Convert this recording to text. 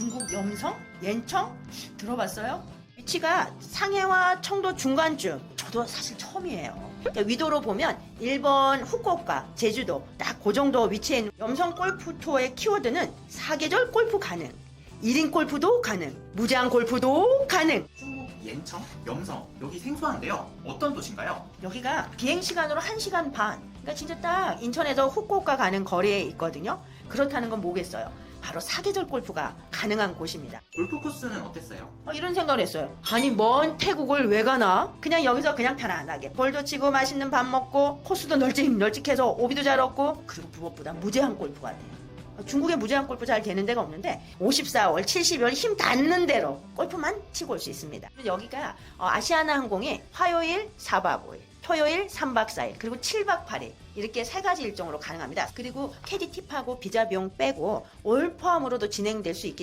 중국 염성, 옌청 들어봤어요? 위치가 상해와 청도 중간쯤. 저도 사실 처음이에요. 그러니까 위도로 보면 일본 후쿠오카, 제주도 딱 그 정도 위치에 있는 염성 골프 투어의 키워드는 사계절 골프 가능, 1인 골프도 가능, 무제한 골프도 가능. 중국 옌청, 염성 여기 생소한데요. 어떤 도시인가요? 여기가 비행 시간으로 1시간 반. 그러니까 진짜 딱 인천에서 후쿠오카 가는 거리에 있거든요. 그렇다는 건 뭐겠어요? 바로 사계절 골프가 가능한 곳입니다. 골프 코스는 어땠어요? 어, 이런 생각을 했어요. 아니 먼 태국을 왜 가나? 그냥 여기서 그냥 편안하게 볼도 치고 맛있는 밥 먹고 코스도 널찍 널찍해서 오비도 잘 얻고 그리고 무엇보다 무제한 골프가 돼요. 어, 중국에 무제한 골프 잘 되는 데가 없는데 54월, 70월 힘 닿는 대로 골프만 치고 올 수 있습니다. 여기가 어, 아시아나 항공이 화요일 4박 5일, 토요일 3박 4일, 그리고 7박 8일 이렇게 세 가지 일정으로 가능합니다. 그리고 캐디 팁하고 비자 비용 빼고 올 포함으로도 진행될 수 있기